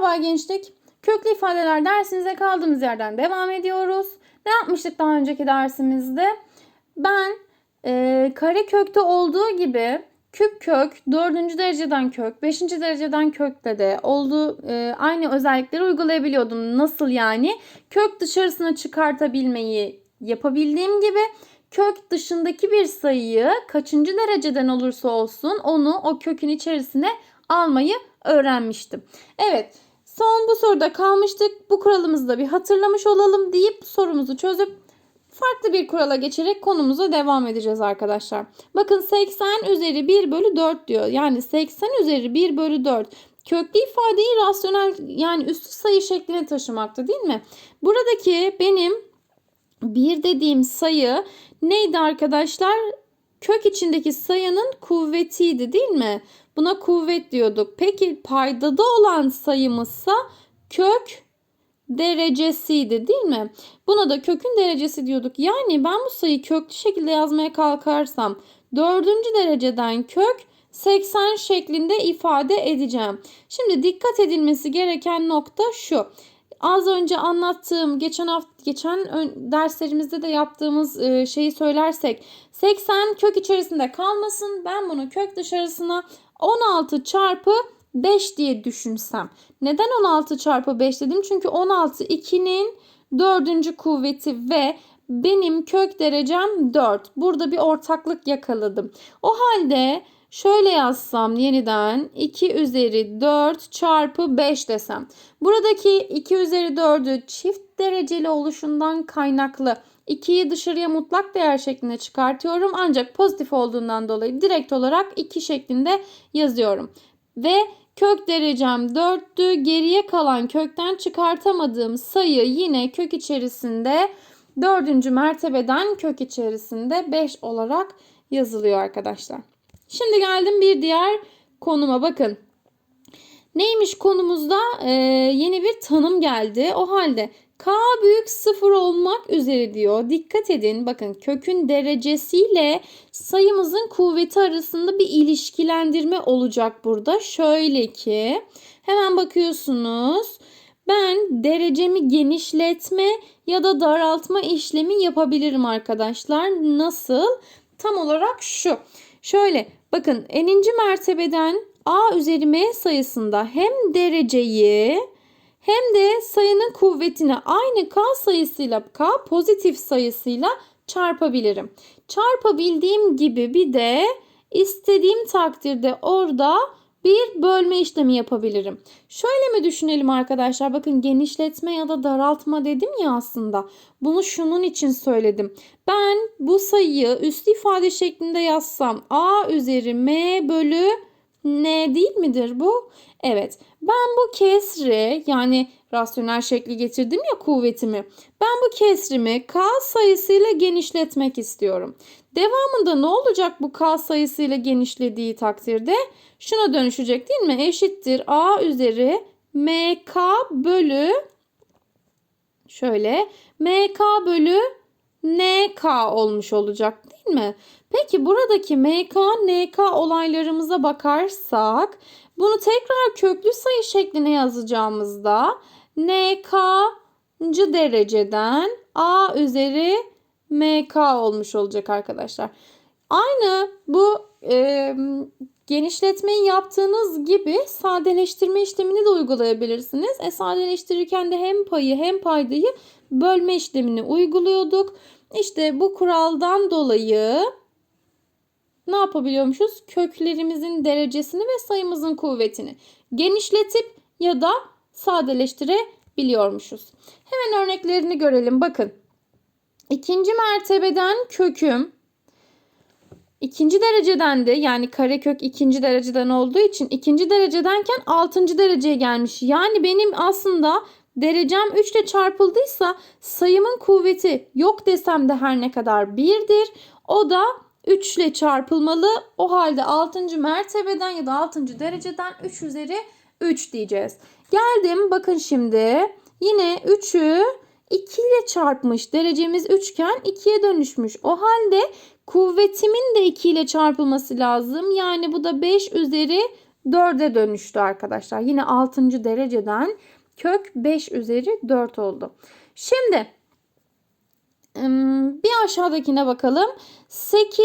Merhaba gençlik. Köklü ifadeler dersimize kaldığımız yerden devam ediyoruz. Ne yapmıştık daha önceki dersimizde? Ben e, kare kökte olduğu gibi küp kök, dördüncü dereceden kök, beşinci dereceden kökte de olduğu e, aynı özellikleri uygulayabiliyordum. Nasıl yani? Kök dışarısına çıkartabilmeyi yapabildiğim gibi kök dışındaki bir sayıyı kaçıncı dereceden olursa olsun onu o kökün içerisine almayı öğrenmiştim. Evet son bu soruda kalmıştık. Bu kuralımızı da bir hatırlamış olalım deyip sorumuzu çözüp farklı bir kurala geçerek konumuza devam edeceğiz arkadaşlar. Bakın 80 üzeri 1 bölü 4 diyor. Yani 80 üzeri 1 bölü 4 köklü ifadeyi rasyonel yani üstü sayı şekline taşımakta değil mi? Buradaki benim 1 dediğim sayı neydi arkadaşlar? Kök içindeki sayının kuvvetiydi değil mi? Buna kuvvet diyorduk. Peki paydada olan sayımızsa kök derecesiydi değil mi? Buna da kökün derecesi diyorduk. Yani ben bu sayıyı köklü şekilde yazmaya kalkarsam dördüncü dereceden kök 80 şeklinde ifade edeceğim. Şimdi dikkat edilmesi gereken nokta şu. Az önce anlattığım geçen hafta geçen derslerimizde de yaptığımız e, şeyi söylersek 80 kök içerisinde kalmasın. Ben bunu kök dışarısına 16 çarpı 5 diye düşünsem. Neden 16 çarpı 5 dedim? Çünkü 16 2'nin dördüncü kuvveti ve benim kök derecem 4. Burada bir ortaklık yakaladım. O halde şöyle yazsam yeniden 2 üzeri 4 çarpı 5 desem. Buradaki 2 üzeri 4'ü çift dereceli oluşundan kaynaklı 2'yi dışarıya mutlak değer şeklinde çıkartıyorum. Ancak pozitif olduğundan dolayı direkt olarak 2 şeklinde yazıyorum. Ve kök derecem 4'tü. Geriye kalan kökten çıkartamadığım sayı yine kök içerisinde 4. mertebeden kök içerisinde 5 olarak yazılıyor arkadaşlar. Şimdi geldim bir diğer konuma bakın. Neymiş konumuzda ee, yeni bir tanım geldi. O halde K büyük sıfır olmak üzere diyor. Dikkat edin bakın kökün derecesiyle sayımızın kuvveti arasında bir ilişkilendirme olacak burada. Şöyle ki hemen bakıyorsunuz. Ben derecemi genişletme ya da daraltma işlemi yapabilirim arkadaşlar. Nasıl? Tam olarak şu. Şöyle bakın eninci mertebeden A üzeri M sayısında hem dereceyi hem de sayının kuvvetini aynı k sayısıyla k pozitif sayısıyla çarpabilirim. Çarpabildiğim gibi bir de istediğim takdirde orada bir bölme işlemi yapabilirim. Şöyle mi düşünelim arkadaşlar? Bakın genişletme ya da daraltma dedim ya aslında. Bunu şunun için söyledim. Ben bu sayıyı üst ifade şeklinde yazsam a üzeri m bölü n değil midir bu? Evet. Ben bu kesri yani rasyonel şekli getirdim ya kuvvetimi. Ben bu kesrimi k sayısıyla genişletmek istiyorum. Devamında ne olacak bu k sayısıyla genişlediği takdirde? Şuna dönüşecek değil mi? Eşittir a üzeri mk bölü şöyle mk bölü nk olmuş olacak değil mi? Peki buradaki mk nk olaylarımıza bakarsak bunu tekrar köklü sayı şekline yazacağımızda nk'cı dereceden a üzeri mk olmuş olacak arkadaşlar. Aynı bu e, genişletmeyi yaptığınız gibi sadeleştirme işlemini de uygulayabilirsiniz. E, sadeleştirirken de hem payı hem paydayı bölme işlemini uyguluyorduk. İşte bu kuraldan dolayı ne yapabiliyormuşuz? Köklerimizin derecesini ve sayımızın kuvvetini genişletip ya da sadeleştirebiliyormuşuz. Hemen örneklerini görelim. Bakın. İkinci mertebeden köküm ikinci dereceden de yani karekök ikinci dereceden olduğu için ikinci derecedenken altıncı dereceye gelmiş. Yani benim aslında derecem 3 ile çarpıldıysa sayımın kuvveti yok desem de her ne kadar birdir. O da 3 ile çarpılmalı. O halde 6. mertebeden ya da 6. dereceden 3 üzeri 3 diyeceğiz. Geldim bakın şimdi yine 3'ü 2 ile çarpmış. Derecemiz 3 iken 2'ye dönüşmüş. O halde kuvvetimin de 2 ile çarpılması lazım. Yani bu da 5 üzeri 4'e dönüştü arkadaşlar. Yine 6. dereceden kök 5 üzeri 4 oldu. Şimdi bir aşağıdakine bakalım. 8.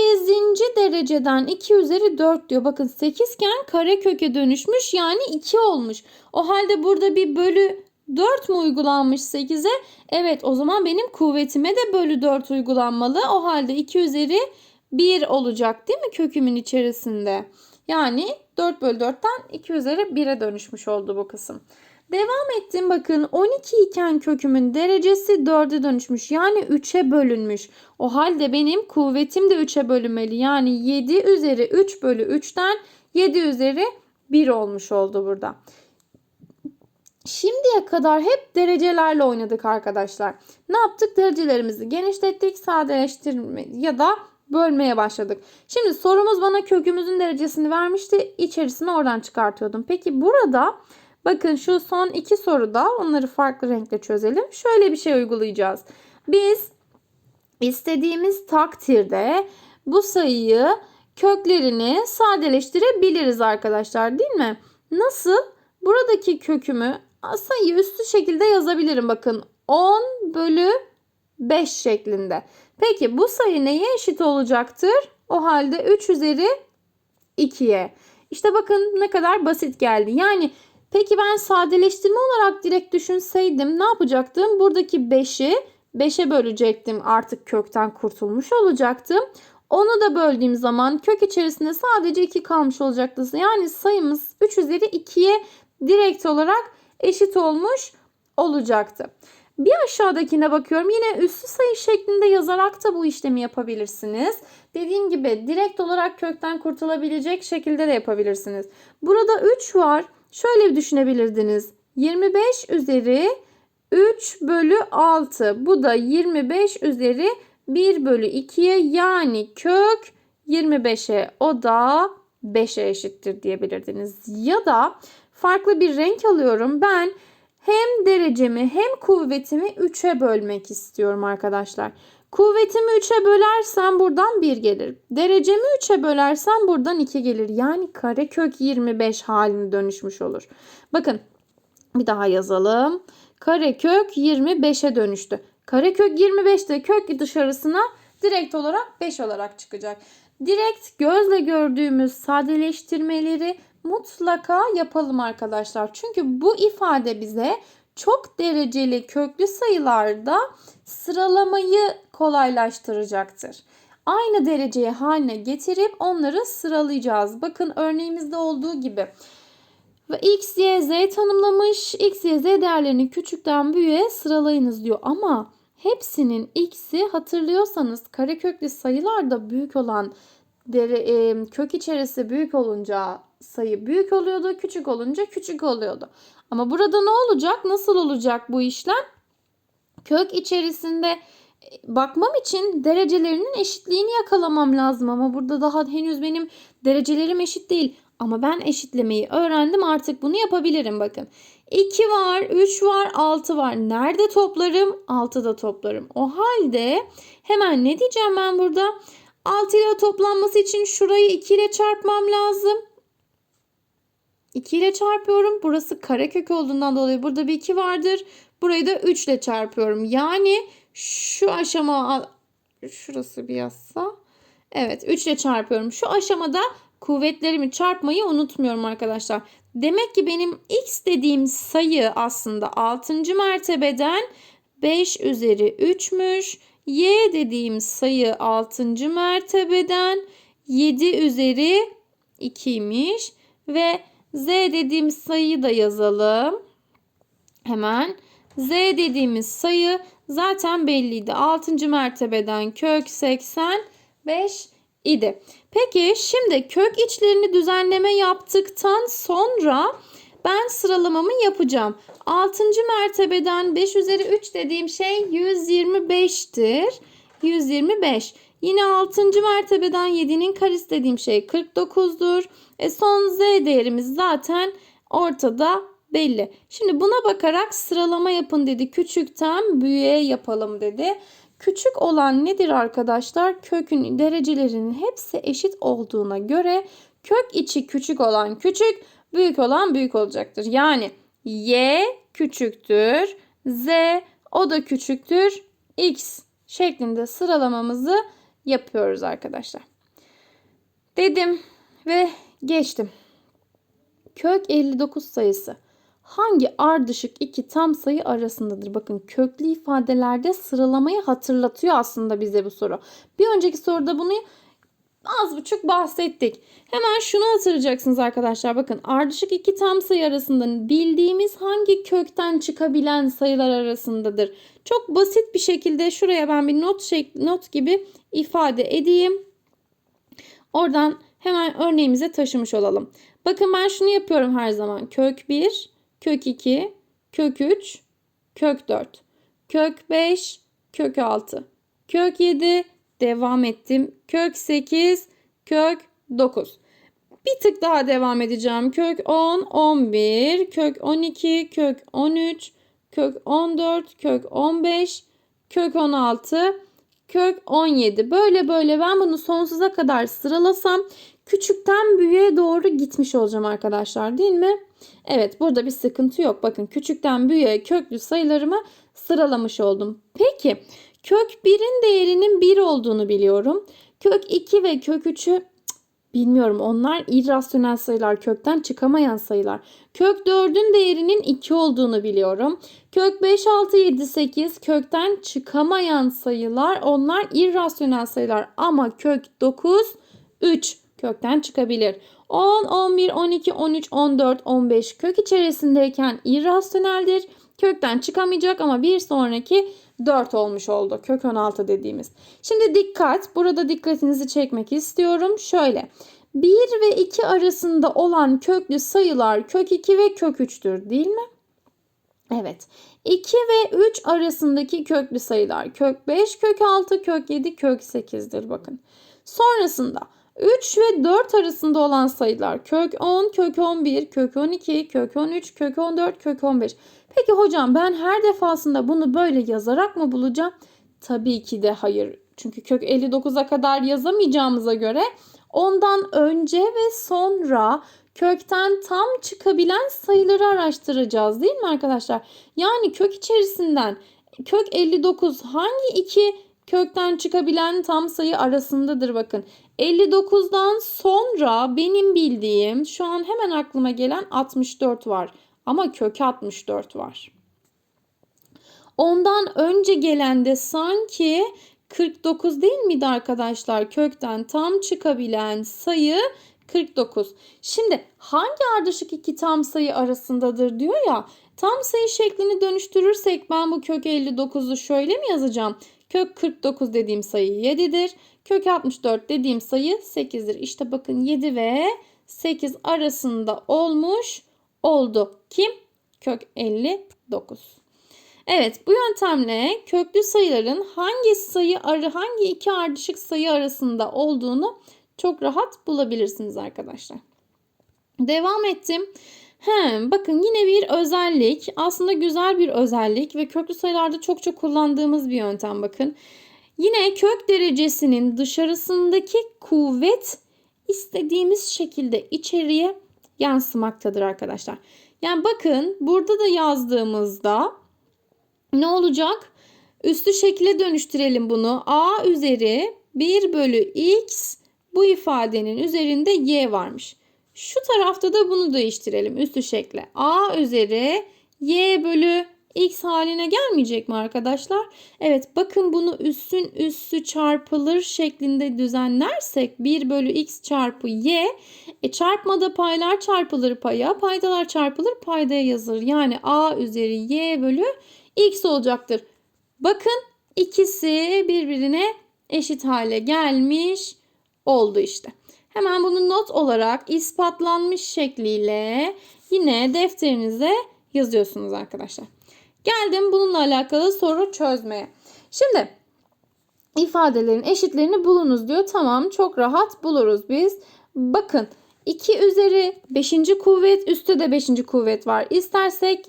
dereceden 2 üzeri 4 diyor. Bakın 8 iken kare köke dönüşmüş yani 2 olmuş. O halde burada bir bölü 4 mu uygulanmış 8'e? Evet o zaman benim kuvvetime de bölü 4 uygulanmalı. O halde 2 üzeri 1 olacak değil mi kökümün içerisinde? Yani 4 bölü 4'ten 2 üzeri 1'e dönüşmüş oldu bu kısım. Devam ettim bakın 12 iken kökümün derecesi 4'e dönüşmüş. Yani 3'e bölünmüş. O halde benim kuvvetim de 3'e bölünmeli. Yani 7 üzeri 3 bölü 3'ten 7 üzeri 1 olmuş oldu burada. Şimdiye kadar hep derecelerle oynadık arkadaşlar. Ne yaptık? Derecelerimizi genişlettik, sadeleştirme ya da bölmeye başladık. Şimdi sorumuz bana kökümüzün derecesini vermişti. İçerisini oradan çıkartıyordum. Peki burada bakın şu son iki soruda onları farklı renkle çözelim. Şöyle bir şey uygulayacağız. Biz istediğimiz takdirde bu sayıyı köklerini sadeleştirebiliriz arkadaşlar değil mi? Nasıl? Buradaki kökümü sayıyı üstü şekilde yazabilirim. Bakın 10 bölü 5 şeklinde. Peki bu sayı neye eşit olacaktır? O halde 3 üzeri 2'ye. İşte bakın ne kadar basit geldi. Yani peki ben sadeleştirme olarak direkt düşünseydim ne yapacaktım? Buradaki 5'i 5'e bölecektim. Artık kökten kurtulmuş olacaktım. Onu da böldüğüm zaman kök içerisinde sadece 2 kalmış olacaktı. Yani sayımız 3 üzeri 2'ye direkt olarak eşit olmuş olacaktı. Bir aşağıdakine bakıyorum. Yine üslü sayı şeklinde yazarak da bu işlemi yapabilirsiniz. Dediğim gibi direkt olarak kökten kurtulabilecek şekilde de yapabilirsiniz. Burada 3 var. Şöyle düşünebilirdiniz. 25 üzeri 3 bölü 6. Bu da 25 üzeri 1 bölü 2'ye yani kök 25'e o da 5'e eşittir diyebilirdiniz. Ya da farklı bir renk alıyorum. Ben hem derecemi hem kuvvetimi 3'e bölmek istiyorum arkadaşlar. Kuvvetimi 3'e bölersem buradan 1 gelir. Derecemi 3'e bölersem buradan 2 gelir. Yani karekök 25 haline dönüşmüş olur. Bakın bir daha yazalım. Karekök 25'e dönüştü. Karekök 25 de kök dışarısına direkt olarak 5 olarak çıkacak. Direkt gözle gördüğümüz sadeleştirmeleri mutlaka yapalım arkadaşlar. Çünkü bu ifade bize çok dereceli köklü sayılarda sıralamayı kolaylaştıracaktır. Aynı dereceye haline getirip onları sıralayacağız. Bakın örneğimizde olduğu gibi. X, y, z tanımlamış. x, y, z değerlerini küçükten büyüğe sıralayınız diyor. Ama hepsinin x'i hatırlıyorsanız kareköklü sayılarda büyük olan dere, e, kök içerisi büyük olunca sayı büyük oluyordu, küçük olunca küçük oluyordu. Ama burada ne olacak? Nasıl olacak bu işlem? Kök içerisinde e, bakmam için derecelerinin eşitliğini yakalamam lazım ama burada daha henüz benim derecelerim eşit değil. Ama ben eşitlemeyi öğrendim artık bunu yapabilirim bakın. 2 var, 3 var, 6 var. Nerede toplarım? 6'da toplarım. O halde hemen ne diyeceğim ben burada? 6 ile toplanması için şurayı 2 ile çarpmam lazım. 2 ile çarpıyorum. Burası karekök olduğundan dolayı burada bir 2 vardır. Burayı da 3 ile çarpıyorum. Yani şu aşama şurası bir yazsa. Evet 3 ile çarpıyorum. Şu aşamada kuvvetlerimi çarpmayı unutmuyorum arkadaşlar. Demek ki benim x dediğim sayı aslında 6. mertebeden 5 üzeri 3'müş. Y dediğim sayı 6. mertebeden 7 üzeri 2'ymiş. Ve Z dediğimiz sayıyı da yazalım. Hemen Z dediğimiz sayı zaten belliydi. 6. mertebeden kök 85 idi. Peki şimdi kök içlerini düzenleme yaptıktan sonra ben sıralamamı yapacağım. 6. mertebeden 5 üzeri 3 dediğim şey 125'tir. 125. Yine 6. mertebeden 7'nin karesi dediğim şey 49'dur. E son z değerimiz zaten ortada belli. Şimdi buna bakarak sıralama yapın dedi. Küçükten büyüğe yapalım dedi. Küçük olan nedir arkadaşlar? Kökün derecelerinin hepsi eşit olduğuna göre Kök içi küçük olan küçük, büyük olan büyük olacaktır. Yani y küçüktür, z o da küçüktür, x şeklinde sıralamamızı yapıyoruz arkadaşlar. Dedim ve geçtim. Kök 59 sayısı hangi ardışık iki tam sayı arasındadır? Bakın köklü ifadelerde sıralamayı hatırlatıyor aslında bize bu soru. Bir önceki soruda bunu az buçuk bahsettik. Hemen şunu hatırlayacaksınız arkadaşlar. Bakın ardışık iki tam sayı arasında bildiğimiz hangi kökten çıkabilen sayılar arasındadır? Çok basit bir şekilde şuraya ben bir not şek not gibi ifade edeyim. Oradan hemen örneğimize taşımış olalım. Bakın ben şunu yapıyorum her zaman. Kök 1, kök 2, kök 3, kök 4, kök 5, kök 6, kök 7, devam ettim. Kök 8, kök 9. Bir tık daha devam edeceğim. Kök 10, 11, kök 12, kök 13, kök 14, kök 15, kök 16, kök 17. Böyle böyle ben bunu sonsuza kadar sıralasam küçükten büyüğe doğru gitmiş olacağım arkadaşlar değil mi? Evet burada bir sıkıntı yok. Bakın küçükten büyüğe köklü sayılarımı sıralamış oldum. Peki kök 1'in değerinin 1 olduğunu biliyorum. Kök 2 ve kök 3'ü bilmiyorum. Onlar irrasyonel sayılar, kökten çıkamayan sayılar. Kök 4'ün değerinin 2 olduğunu biliyorum. Kök 5, 6, 7, 8 kökten çıkamayan sayılar. Onlar irrasyonel sayılar ama kök 9, 3 kökten çıkabilir. 10, 11, 12, 13, 14, 15 kök içerisindeyken irrasyoneldir. Kökten çıkamayacak ama bir sonraki 4 olmuş oldu. Kök 16 dediğimiz. Şimdi dikkat. Burada dikkatinizi çekmek istiyorum. Şöyle. 1 ve 2 arasında olan köklü sayılar kök 2 ve kök 3'tür değil mi? Evet. 2 ve 3 arasındaki köklü sayılar kök 5, kök 6, kök 7, kök 8'dir bakın. Sonrasında 3 ve 4 arasında olan sayılar kök 10, kök 11, kök 12, kök 13, kök 14, kök 15. Peki hocam ben her defasında bunu böyle yazarak mı bulacağım? Tabii ki de hayır. Çünkü kök 59'a kadar yazamayacağımıza göre ondan önce ve sonra kökten tam çıkabilen sayıları araştıracağız değil mi arkadaşlar? Yani kök içerisinden kök 59 hangi iki kökten çıkabilen tam sayı arasındadır bakın. 59'dan sonra benim bildiğim şu an hemen aklıma gelen 64 var. Ama kök 64 var. Ondan önce gelen de sanki 49 değil miydi arkadaşlar? Kökten tam çıkabilen sayı 49. Şimdi hangi ardışık iki tam sayı arasındadır diyor ya. Tam sayı şeklini dönüştürürsek ben bu kök 59'u şöyle mi yazacağım? Kök 49 dediğim sayı 7'dir. Kök 64 dediğim sayı 8'dir. İşte bakın 7 ve 8 arasında olmuş oldu. Kim? Kök 59. Evet bu yöntemle köklü sayıların hangi sayı arı hangi iki ardışık sayı arasında olduğunu çok rahat bulabilirsiniz arkadaşlar. Devam ettim. He, bakın yine bir özellik. Aslında güzel bir özellik ve köklü sayılarda çok çok kullandığımız bir yöntem bakın. Yine kök derecesinin dışarısındaki kuvvet istediğimiz şekilde içeriye yansımaktadır arkadaşlar. Yani bakın burada da yazdığımızda ne olacak? Üstü şekle dönüştürelim bunu. A üzeri 1 bölü x bu ifadenin üzerinde y varmış. Şu tarafta da bunu değiştirelim üstü şekle. A üzeri y bölü x haline gelmeyecek mi arkadaşlar? Evet bakın bunu üssün üssü çarpılır şeklinde düzenlersek 1 bölü x çarpı y e, çarpmada paylar çarpılır paya paydalar çarpılır paydaya yazılır. Yani a üzeri y bölü x olacaktır. Bakın ikisi birbirine eşit hale gelmiş oldu işte. Hemen bunu not olarak ispatlanmış şekliyle yine defterinize yazıyorsunuz arkadaşlar. Geldim bununla alakalı soru çözmeye. Şimdi ifadelerin eşitlerini bulunuz diyor. Tamam çok rahat buluruz biz. Bakın 2 üzeri 5. kuvvet üstte de 5. kuvvet var. İstersek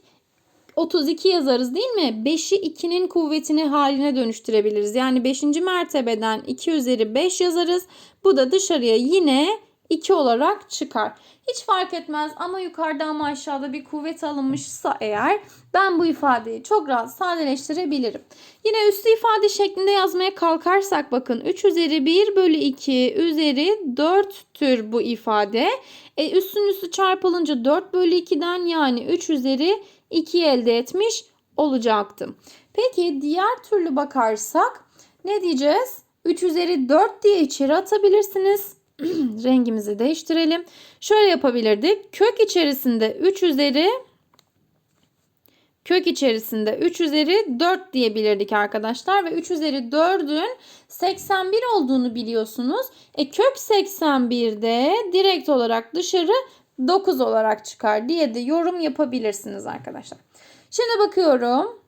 32 yazarız değil mi? 5'i 2'nin kuvvetini haline dönüştürebiliriz. Yani 5. mertebeden 2 üzeri 5 yazarız. Bu da dışarıya yine 2 olarak çıkar. Hiç fark etmez ama yukarıda ama aşağıda bir kuvvet alınmışsa eğer ben bu ifadeyi çok rahat sadeleştirebilirim. Yine üstü ifade şeklinde yazmaya kalkarsak bakın 3 üzeri 1 bölü 2 üzeri 4'tür bu ifade. E, üstün üstü çarpılınca 4 bölü 2'den yani 3 üzeri 2 elde etmiş olacaktım. Peki diğer türlü bakarsak ne diyeceğiz? 3 üzeri 4 diye içeri atabilirsiniz. Rengimizi değiştirelim. Şöyle yapabilirdik. Kök içerisinde 3 üzeri kök içerisinde 3 üzeri 4 diyebilirdik arkadaşlar. Ve 3 üzeri 4'ün 81 olduğunu biliyorsunuz. E kök 81'de direkt olarak dışarı 9 olarak çıkar diye de yorum yapabilirsiniz arkadaşlar. Şimdi bakıyorum.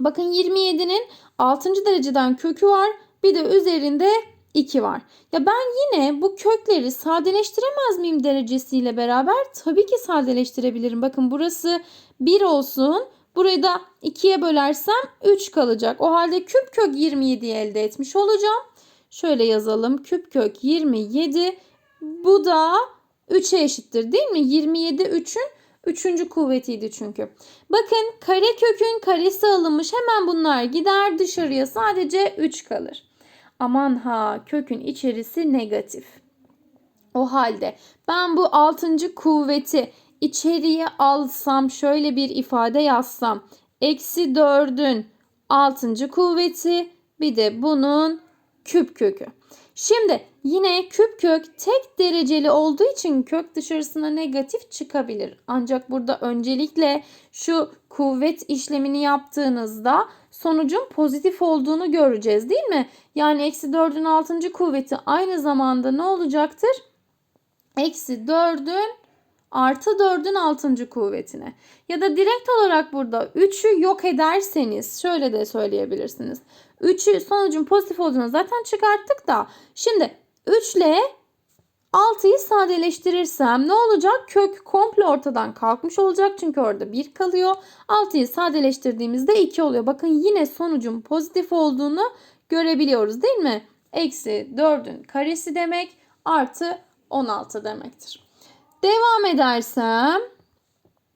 Bakın 27'nin 6. dereceden kökü var. Bir de üzerinde 2 var. Ya ben yine bu kökleri sadeleştiremez miyim derecesiyle beraber? Tabii ki sadeleştirebilirim. Bakın burası 1 olsun. Burayı da 2'ye bölersem 3 kalacak. O halde küp kök 27 elde etmiş olacağım. Şöyle yazalım. Küp kök 27. Bu da 3'e eşittir değil mi? 27 3'ün Üçüncü kuvvetiydi çünkü. Bakın kare kökün karesi alınmış. Hemen bunlar gider dışarıya sadece 3 kalır. Aman ha kökün içerisi negatif. O halde ben bu altıncı kuvveti içeriye alsam şöyle bir ifade yazsam. Eksi dördün altıncı kuvveti bir de bunun küp kökü. Şimdi yine küp kök tek dereceli olduğu için kök dışarısına negatif çıkabilir. Ancak burada öncelikle şu kuvvet işlemini yaptığınızda sonucun pozitif olduğunu göreceğiz değil mi? Yani eksi 4'ün 6. kuvveti aynı zamanda ne olacaktır? Eksi 4'ün artı 4'ün 6. kuvvetine. Ya da direkt olarak burada 3'ü yok ederseniz şöyle de söyleyebilirsiniz. 3'ü sonucun pozitif olduğunu zaten çıkarttık da. Şimdi 3 ile 6'yı sadeleştirirsem ne olacak? Kök komple ortadan kalkmış olacak. Çünkü orada 1 kalıyor. 6'yı sadeleştirdiğimizde 2 oluyor. Bakın yine sonucun pozitif olduğunu görebiliyoruz değil mi? Eksi 4'ün karesi demek artı 16 demektir. Devam edersem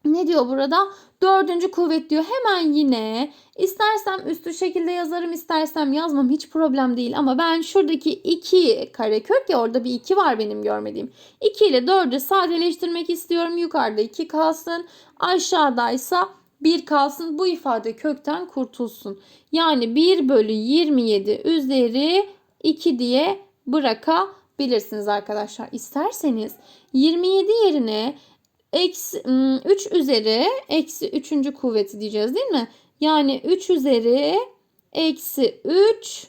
ne diyor burada? Dördüncü kuvvet diyor. Hemen yine istersem üstü şekilde yazarım istersem yazmam hiç problem değil. Ama ben şuradaki 2 karekök ya orada bir 2 var benim görmediğim. 2 ile 4'ü sadeleştirmek istiyorum. Yukarıda 2 kalsın. Aşağıdaysa 1 kalsın. Bu ifade kökten kurtulsun. Yani 1 bölü 27 üzeri 2 diye bırakabilirsiniz arkadaşlar. İsterseniz 27 yerine eksi 3 üzeri eksi 3. kuvveti diyeceğiz değil mi? Yani 3 üzeri eksi 3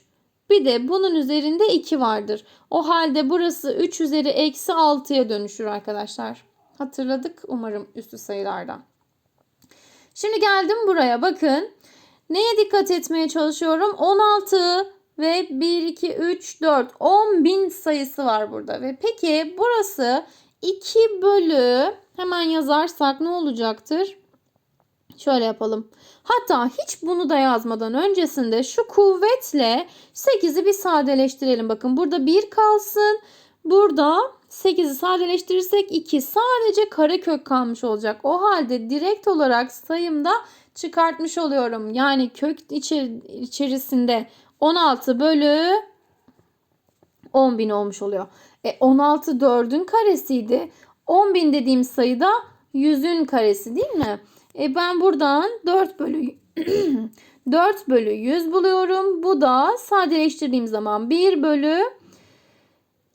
bir de bunun üzerinde 2 vardır. O halde burası 3 üzeri eksi 6'ya dönüşür arkadaşlar. Hatırladık umarım üstü sayılardan. Şimdi geldim buraya bakın. Neye dikkat etmeye çalışıyorum? 16 ve 1, 2, 3, 4. 10 bin sayısı var burada. Ve peki burası 2 bölü hemen yazarsak ne olacaktır? Şöyle yapalım. Hatta hiç bunu da yazmadan öncesinde şu kuvvetle 8'i bir sadeleştirelim. Bakın burada 1 kalsın. Burada 8'i sadeleştirirsek 2 sadece karekök kalmış olacak. O halde direkt olarak sayımda çıkartmış oluyorum. Yani kök içerisinde 16 bölü 10.000 olmuş oluyor. E 16 4'ün karesiydi. 10.000 dediğim sayıda 100'ün karesi değil mi? E ben buradan 4 bölü 4 bölü 100 buluyorum. Bu da sadeleştirdiğim zaman 1 bölü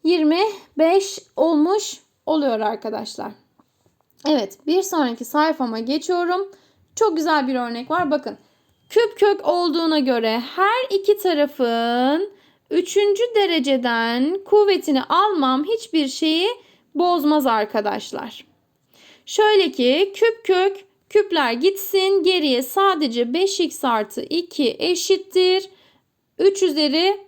25 olmuş oluyor arkadaşlar. Evet bir sonraki sayfama geçiyorum. Çok güzel bir örnek var. Bakın küp kök olduğuna göre her iki tarafın üçüncü dereceden kuvvetini almam hiçbir şeyi bozmaz arkadaşlar. Şöyle ki küp kök küpler gitsin geriye sadece 5x artı 2 eşittir. 3 üzeri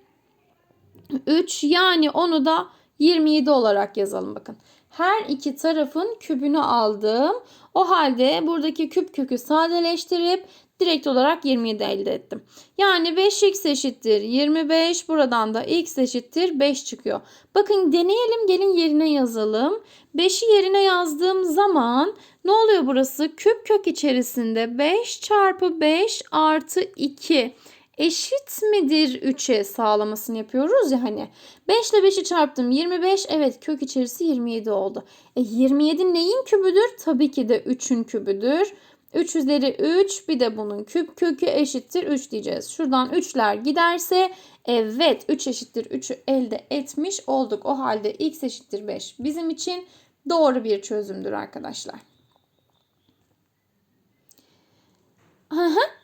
3 yani onu da 27 olarak yazalım bakın. Her iki tarafın kübünü aldım. O halde buradaki küp kökü sadeleştirip direkt olarak 27 elde ettim. Yani 5x eşittir 25. Buradan da x eşittir 5 çıkıyor. Bakın deneyelim gelin yerine yazalım. 5'i yerine yazdığım zaman ne oluyor burası? Küp kök içerisinde 5 çarpı 5 artı 2 eşit midir 3'e sağlamasını yapıyoruz ya hani. 5 ile 5'i çarptım 25. Evet kök içerisi 27 oldu. E 27 neyin kübüdür? Tabii ki de 3'ün kübüdür. 3 üzeri 3 bir de bunun küp kökü eşittir 3 diyeceğiz. Şuradan 3'ler giderse evet 3 eşittir 3'ü elde etmiş olduk. O halde x eşittir 5 bizim için doğru bir çözümdür arkadaşlar.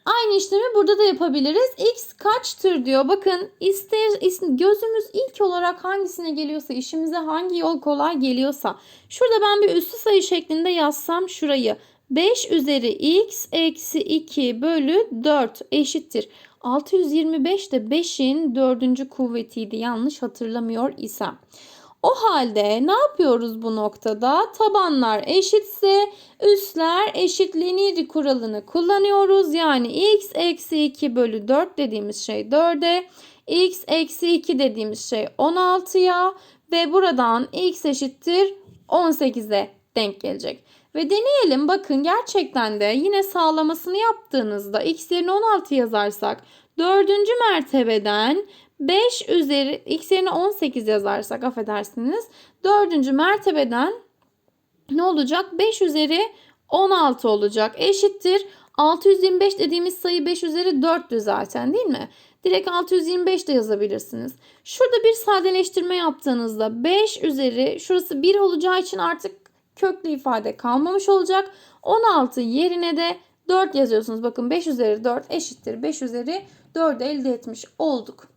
Aynı işlemi burada da yapabiliriz. X kaçtır diyor. Bakın ister, gözümüz ilk olarak hangisine geliyorsa, işimize hangi yol kolay geliyorsa. Şurada ben bir üstü sayı şeklinde yazsam şurayı. 5 üzeri x eksi 2 bölü 4 eşittir. 625 de 5'in dördüncü kuvvetiydi yanlış hatırlamıyor isem. O halde ne yapıyoruz bu noktada? Tabanlar eşitse üstler eşitlenir kuralını kullanıyoruz. Yani x eksi 2 bölü 4 dediğimiz şey 4'e, x eksi 2 dediğimiz şey 16'ya ve buradan x eşittir 18'e denk gelecek. Ve deneyelim bakın gerçekten de yine sağlamasını yaptığınızda x yerine 16 yazarsak dördüncü mertebeden 5 üzeri x yerine 18 yazarsak affedersiniz. Dördüncü mertebeden ne olacak? 5 üzeri 16 olacak. Eşittir. 625 dediğimiz sayı 5 üzeri 4'tü zaten değil mi? Direkt 625 de yazabilirsiniz. Şurada bir sadeleştirme yaptığınızda 5 üzeri şurası 1 olacağı için artık köklü ifade kalmamış olacak. 16 yerine de 4 yazıyorsunuz. Bakın 5 üzeri 4 eşittir. 5 üzeri 4 elde etmiş olduk.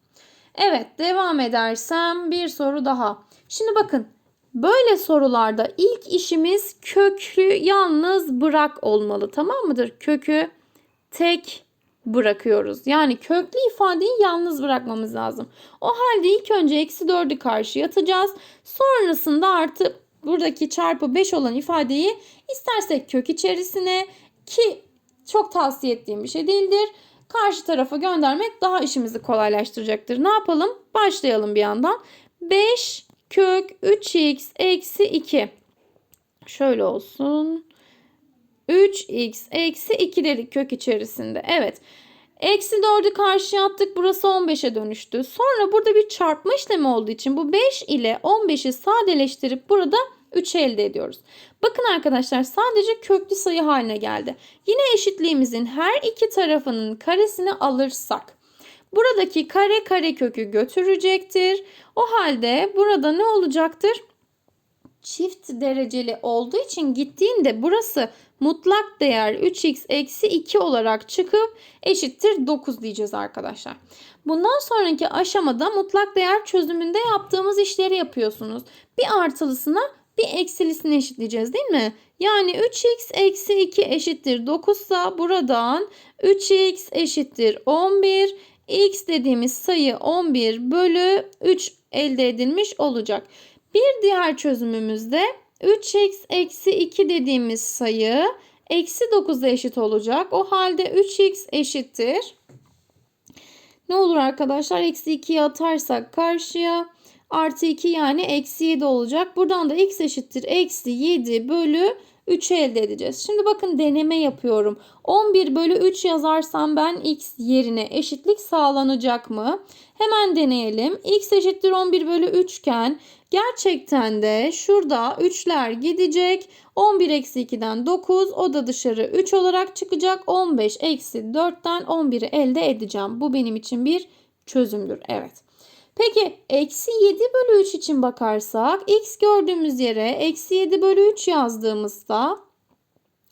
Evet devam edersem bir soru daha. Şimdi bakın böyle sorularda ilk işimiz kökü yalnız bırak olmalı tamam mıdır? Kökü tek bırakıyoruz. Yani köklü ifadeyi yalnız bırakmamız lazım. O halde ilk önce eksi 4'ü karşıya atacağız. Sonrasında artı buradaki çarpı 5 olan ifadeyi istersek kök içerisine ki çok tavsiye ettiğim bir şey değildir karşı tarafa göndermek daha işimizi kolaylaştıracaktır. Ne yapalım? Başlayalım bir yandan. 5 kök 3x eksi 2. Şöyle olsun. 3x eksi 2 dedik kök içerisinde. Evet. Eksi 4'ü karşıya attık. Burası 15'e dönüştü. Sonra burada bir çarpma işlemi olduğu için bu 5 ile 15'i sadeleştirip burada 3 elde ediyoruz. Bakın arkadaşlar sadece köklü sayı haline geldi. Yine eşitliğimizin her iki tarafının karesini alırsak buradaki kare kare kökü götürecektir. O halde burada ne olacaktır? Çift dereceli olduğu için gittiğinde burası mutlak değer 3x eksi 2 olarak çıkıp eşittir 9 diyeceğiz arkadaşlar. Bundan sonraki aşamada mutlak değer çözümünde yaptığımız işleri yapıyorsunuz. Bir artılısına bir eksilisini eşitleyeceğiz değil mi? Yani 3x eksi 2 eşittir 9 ise buradan 3x eşittir 11. x dediğimiz sayı 11 bölü 3 elde edilmiş olacak. Bir diğer çözümümüzde 3x eksi 2 dediğimiz sayı eksi 9'a eşit olacak. O halde 3x eşittir. Ne olur arkadaşlar? Eksi 2'yi atarsak karşıya artı 2 yani eksi 7 olacak. Buradan da x eşittir eksi 7 bölü 3 elde edeceğiz. Şimdi bakın deneme yapıyorum. 11 bölü 3 yazarsam ben x yerine eşitlik sağlanacak mı? Hemen deneyelim. x eşittir 11 bölü 3 iken gerçekten de şurada 3'ler gidecek. 11 eksi 2'den 9 o da dışarı 3 olarak çıkacak. 15 eksi 4'ten 11'i elde edeceğim. Bu benim için bir çözümdür. Evet. Peki eksi 7 bölü 3 için bakarsak x gördüğümüz yere eksi 7 bölü 3 yazdığımızda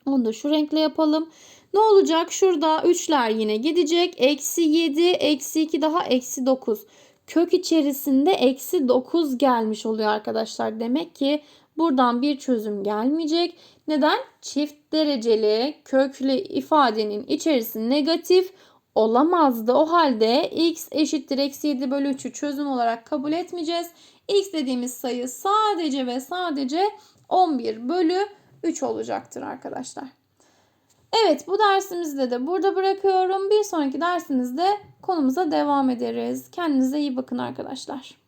onu da şu renkle yapalım. Ne olacak? Şurada 3'ler yine gidecek. Eksi 7, eksi 2 daha eksi 9. Kök içerisinde eksi 9 gelmiş oluyor arkadaşlar. Demek ki buradan bir çözüm gelmeyecek. Neden? Çift dereceli köklü ifadenin içerisi negatif olamazdı. O halde x eşittir eksi 7 bölü 3'ü çözüm olarak kabul etmeyeceğiz. x dediğimiz sayı sadece ve sadece 11 bölü 3 olacaktır arkadaşlar. Evet bu dersimizde de burada bırakıyorum. Bir sonraki dersimizde konumuza devam ederiz. Kendinize iyi bakın arkadaşlar.